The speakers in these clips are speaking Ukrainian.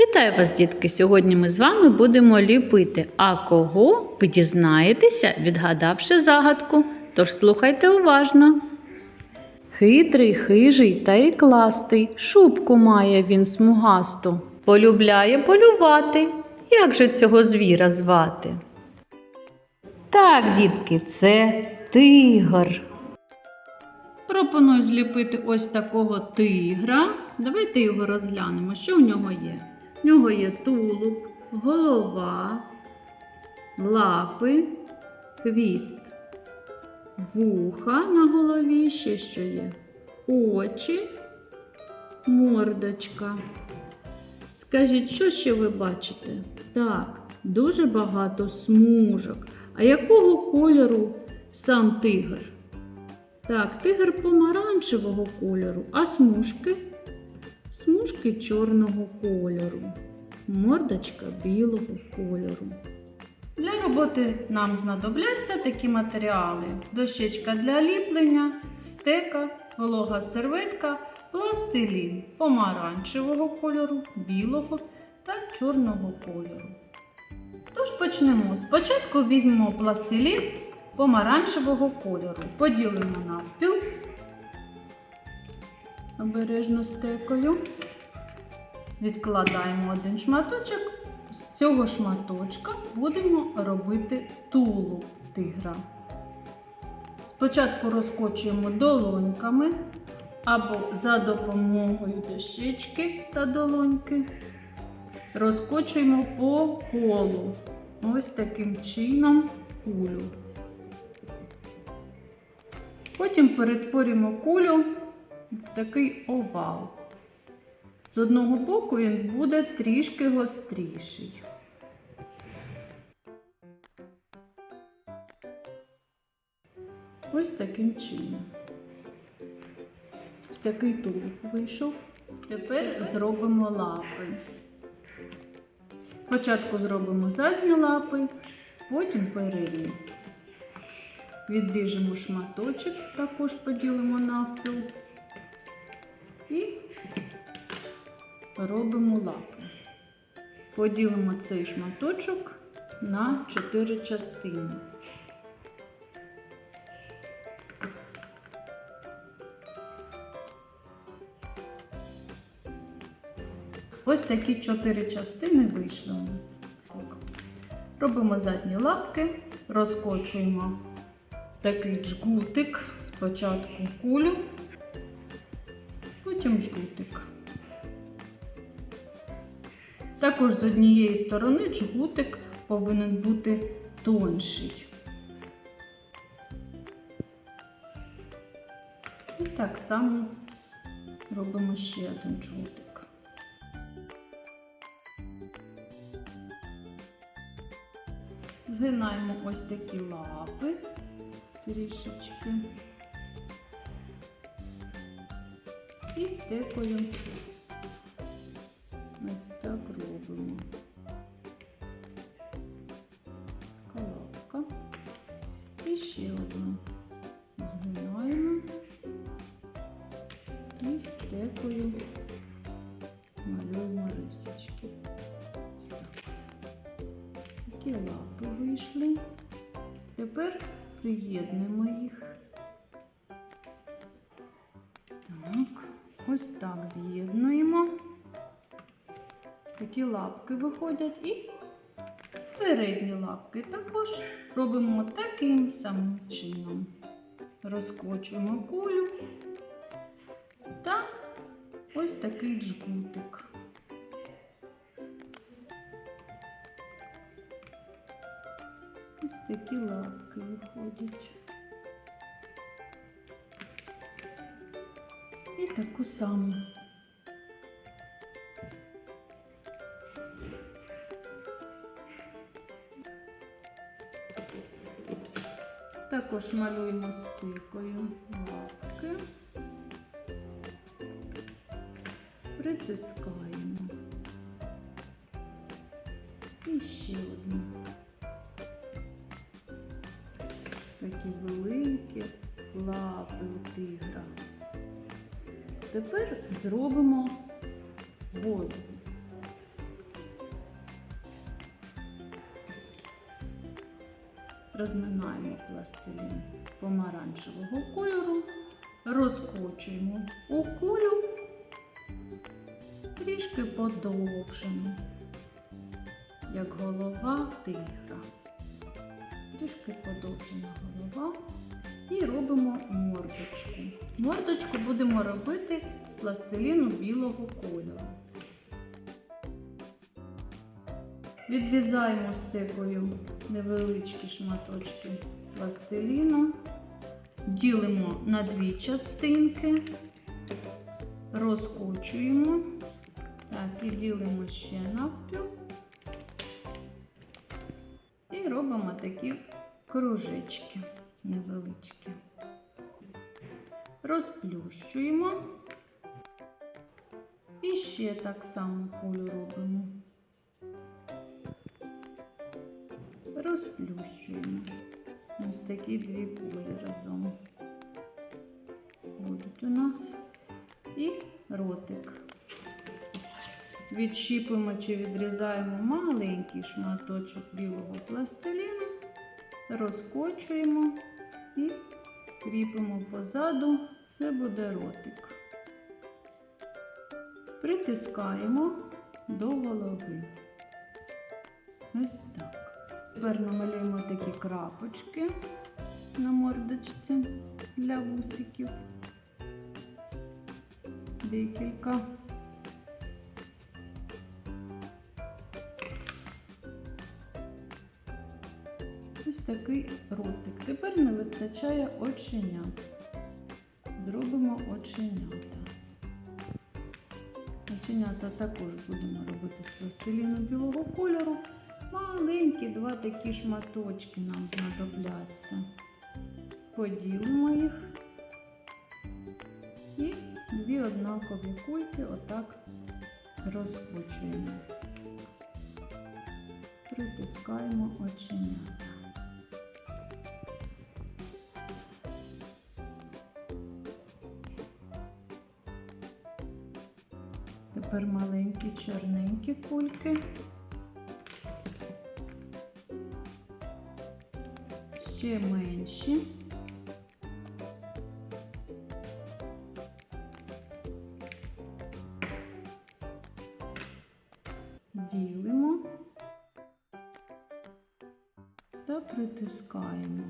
Вітаю вас, дітки! Сьогодні ми з вами будемо ліпити. А кого ви дізнаєтеся, відгадавши загадку. Тож слухайте уважно. Хитрий, хижий та й кластий, шубку має він смугасту. Полюбляє полювати. Як же цього звіра звати? Так, дітки, це тигр. Пропоную зліпити ось такого тигра. Давайте його розглянемо, що в нього є. В нього є тулуб, голова, лапи, хвіст, вуха на голові, ще що є, очі, мордочка. Скажіть, що ще ви бачите? Так, дуже багато смужок. А якого кольору сам тигр? Так, тигр помаранчевого кольору, а смужки? Смужки чорного кольору, мордочка білого кольору. Для роботи нам знадобляться такі матеріали: дощечка для ліплення, стека, волога серветка, пластилін помаранчевого кольору, білого та чорного кольору. Тож почнемо. Спочатку візьмемо пластилін помаранчевого кольору. Поділимо навпіл обережно стекою. Відкладаємо один шматочок. З цього шматочка будемо робити тулуб тигра. Спочатку розкочуємо долоньками або за допомогою дощечки та долоньки. Розкочуємо по колу. Ось таким чином кулю. Потім перетворюємо кулю в такий овал. З одного боку він буде трішки гостріший. Ось таким чином. Такий тулуб вийшов. Тепер зробимо лапи. Спочатку зробимо задні лапи, потім передні. Відріжемо шматочок, також поділимо навпіл і робимо лапи. Поділимо цей шматочок на 4 частини. Ось такі 4 частини вийшли у нас. Робимо задні лапки, розкочуємо такий джгутик, спочатку кулю, джгутик. Також з однієї сторони джгутик повинен бути тонший. І так само робимо ще один джгутик. Згинаємо ось такі лапи трішечки. І стекою ось так робимо. Колобка. І ще одну згинаємо і стекою малюємо рисочки. Такі лапи вийшли. Тепер приєднуємо їх. Ось так з'єднуємо. Такі лапки виходять і передні лапки також робимо таким самим чином. Розкочуємо кулю та ось такий джгутик. Ось такі лапки виходять. Таку саму. Також малюємо стикою лапки, притискаємо. І ще одну. Такі великі лапи у тигра. Тепер зробимо бою. Розминаємо пластилін помаранчевого кольору, розкочуємо у кулю, трішки подовжимо, як голова тигра. Трішки подовжена голова і робимо мордочку. Мордочку будемо робити з пластиліну білого кольору. Відрізаємо стекою невеличкі шматочки пластиліну, ділимо на дві частинки, розкочуємо так, і ділимо ще навпіл. І робимо такі кружечки невеличкі. Розплющуємо. І ще так само кулю робимо. Розплющуємо. Ось такі дві кулі разом. Будуть у нас і ротик. Відщіпуємо чи відрізаємо маленький шматочок білого пластиліну, розкочуємо і кріпимо позаду, це буде ротик. Притискаємо до голови. Ось так. Тепер намалюємо такі крапочки на мордочці для вусиків. Декілька. Такий ротик. Тепер не вистачає оченят. Зробимо оченята. Оченята також будемо робити з пластиліну білого кольору. Маленькі два такі шматочки нам знадобляться. Поділимо їх і дві однакові кульки отак розкочуємо. Притискаємо оченята. Чорненькі кульки. Ще менші. Ділимо та притискаємо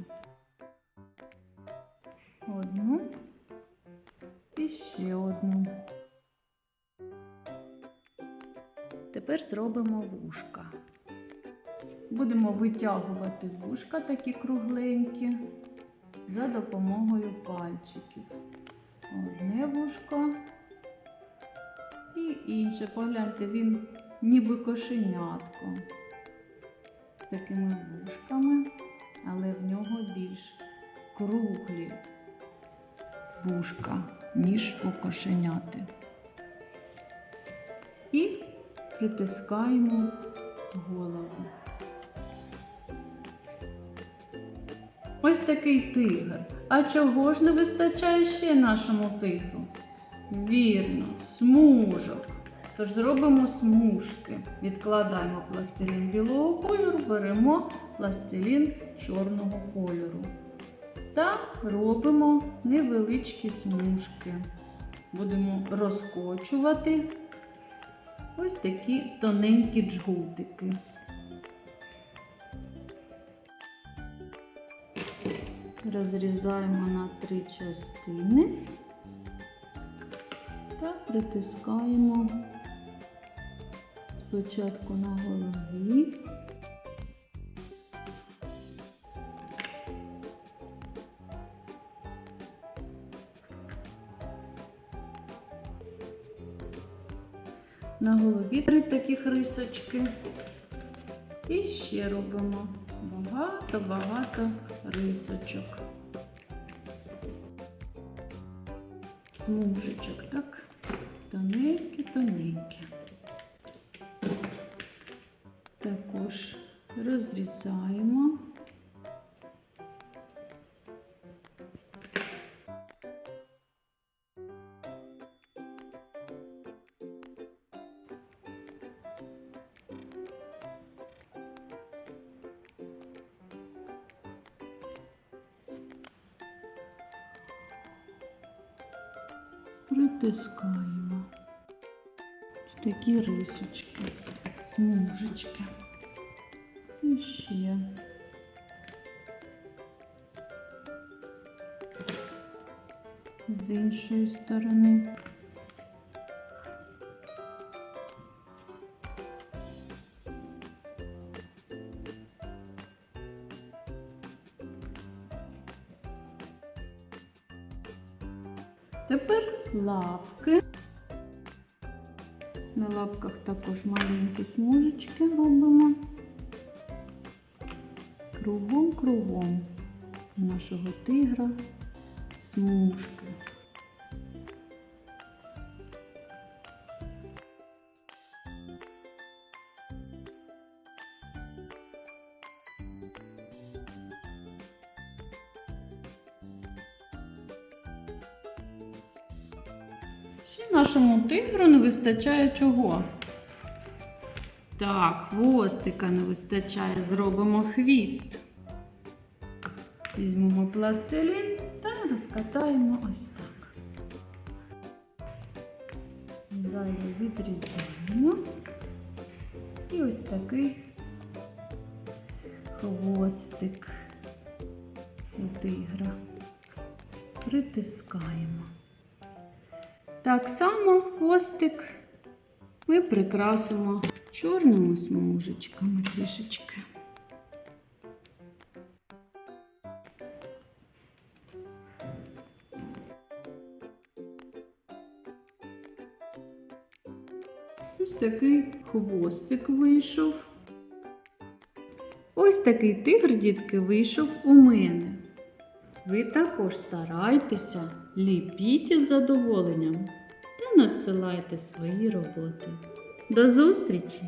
зробимо вушка. Будемо витягувати вушка такі кругленькі за допомогою пальчиків. Одне вушко і інше. Погляньте, він ніби кошенятко з такими вушками, але в нього більш круглі вушка, ніж у кошеняти. Притискаємо голову. Ось такий тигр. А чого ж не вистачає ще нашому тигру? Вірно, смужок. Тож зробимо смужки. Відкладаємо пластилін білого кольору, беремо пластилін чорного кольору. Та робимо невеличкі смужки. Будемо розкочувати ось такі тоненькі джгутики. Розрізаємо на три частини та притискаємо спочатку на голові. На голові три таких рисочки. І ще робимо багато-багато рисочок. Смужечок, так? Тоненькі-тоненькі. Також розрізаємо. Притискаємо. Такі рисочки, смужечки. І ще. З іншої сторони. Лапки. На лапках також маленькі смужечки робимо. Кругом кругом нашого тигра смужки. Ще нашому тигру не вистачає чого? Так, хвостика не вистачає. Зробимо хвіст. Візьмемо пластилін та розкатаємо ось так. Зайве відрізаємо. І ось такий хвостик у тигра. Притискаємо. Так само хвостик ми прикрасимо чорними смужечками трішечки. Ось такий хвостик вийшов. Ось такий тигр, дітки, вийшов у мене. Ви також старайтеся, ліпіть із задоволенням надсилайте свої роботи. До зустрічі!